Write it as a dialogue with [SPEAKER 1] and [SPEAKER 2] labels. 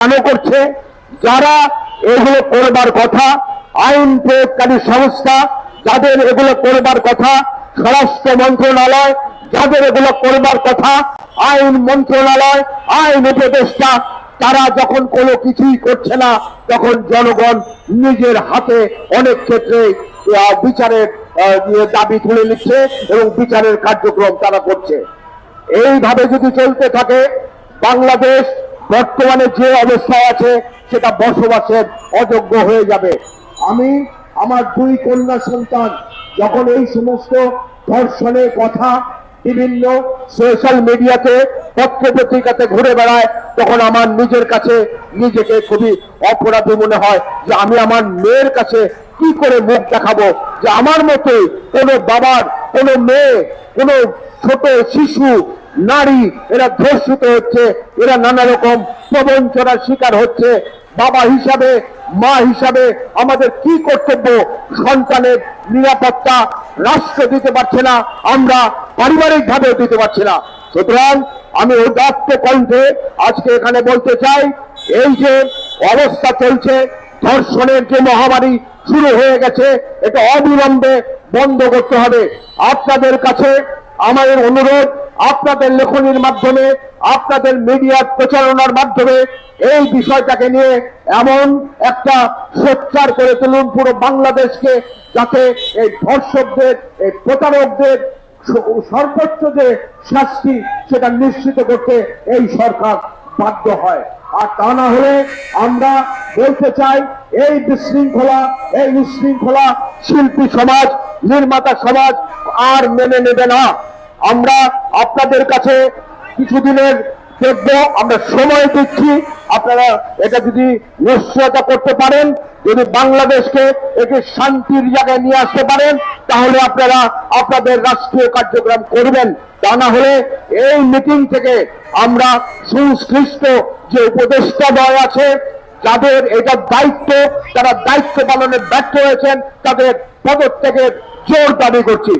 [SPEAKER 1] কেন করছে, যারা এগুলো করবার কথা, আইন প্রয়োগকারী সংস্থা, যাদের এগুলো করবার কথা, স্বরাষ্ট্র মন্ত্রণালয়, যাদের এগুলো করবার কথা, আইন মন্ত্রণালয়, আইন উপদেষ্টা, তারা যখন কোনো কিছুই করছে না, তখন জনগণ নিজের হাতে অনেক ক্ষেত্রে বিচারের দাবি তুলে নিচ্ছে এবং বিচারের কার্যক্রম তারা করছে। এইভাবে যদি চলতে থাকে, বাংলাদেশ বর্তমানে যে অবস্থায় আছে, সেটা বসবাসের অযোগ্য হয়ে যাবে। আমি আমার দুই কন্যা সন্তান, যখন এই সমস্ত ধর্ষণের কথা বিভিন্ন সোশ্যাল মিডিয়াতে পত্র পত্রিকাতে ঘুরে বেড়ায়, তখন আমার নিজের কাছে নিজেকে খুবই অপরাধী মনে হয় যে আমি আমার মেয়ের কাছে কি করে মুখ দেখাবো? যে আমার মতোই কোনো বাবার, কোনো মেয়ে, কোনো ছোট শিশু নারী, এরা ধর্ষিত হচ্ছে, এরা নানা রকম প্রবঞ্চনার শিকার হচ্ছে। বাবা হিসাবে, মা হিসাবে আমাদের কি কর্তব্য? সন্তানের নিরাপত্তা রাষ্ট্র দিতে পারছে না, আমরা পারিবারিক ভাবেও দিতে পারছি না। সুতরাং আমি উদাত্ত কণ্ঠে আজকে এখানে বলতে চাই, এই যে অবস্থা চলছে, ধর্ষণের যে মহামারী শুরু হয়ে গেছে, এটা অবিলম্বে বন্ধ করতে হবে। আপনাদের কাছে আমাদের অনুরোধ আপনাদের লেখনির মাধ্যমে, আপনাদের মিডিয়ার প্রচারণার মাধ্যমে এই বিষয়টাকে নিয়ে এমন একটা সোচ্চার করে তুলুন পুরো বাংলাদেশকে, যাতে এই ধর্ষকদের, এই প্রতারকদের সর্বোচ্চ যে শাস্তি সেটা নিশ্চিত করতে এই সরকার বাধ্য হয়। আর তা না হলে আমরা বলতে চাই, এই বিশৃঙ্খলা এই বিশৃঙ্খলা শিল্পী সমাজ, নির্মাতা সমাজ আর মেনে নেবে না। আমরা আপনাদের কাছে কিছুদিনের দেখব, আমরা সময় দিচ্ছি। আপনারা এটা যদি নিশ্চয়তা করতে পারেন, যদি বাংলাদেশকে একে শান্তির জায়গায় নিয়ে আসতে পারেন, তাহলে আপনারা আপনাদের রাষ্ট্রীয় কার্যক্রম করবেন। তা না হলে এই মিটিং থেকে আমরা সংশ্লিষ্ট যে উপদেষ্টা দল আছে, যাদের এটা দায়িত্ব, তারা দায়িত্ব পালনে ব্যর্থ হয়েছেন, তাদের পদত্যাগের জোর দাবি করছি।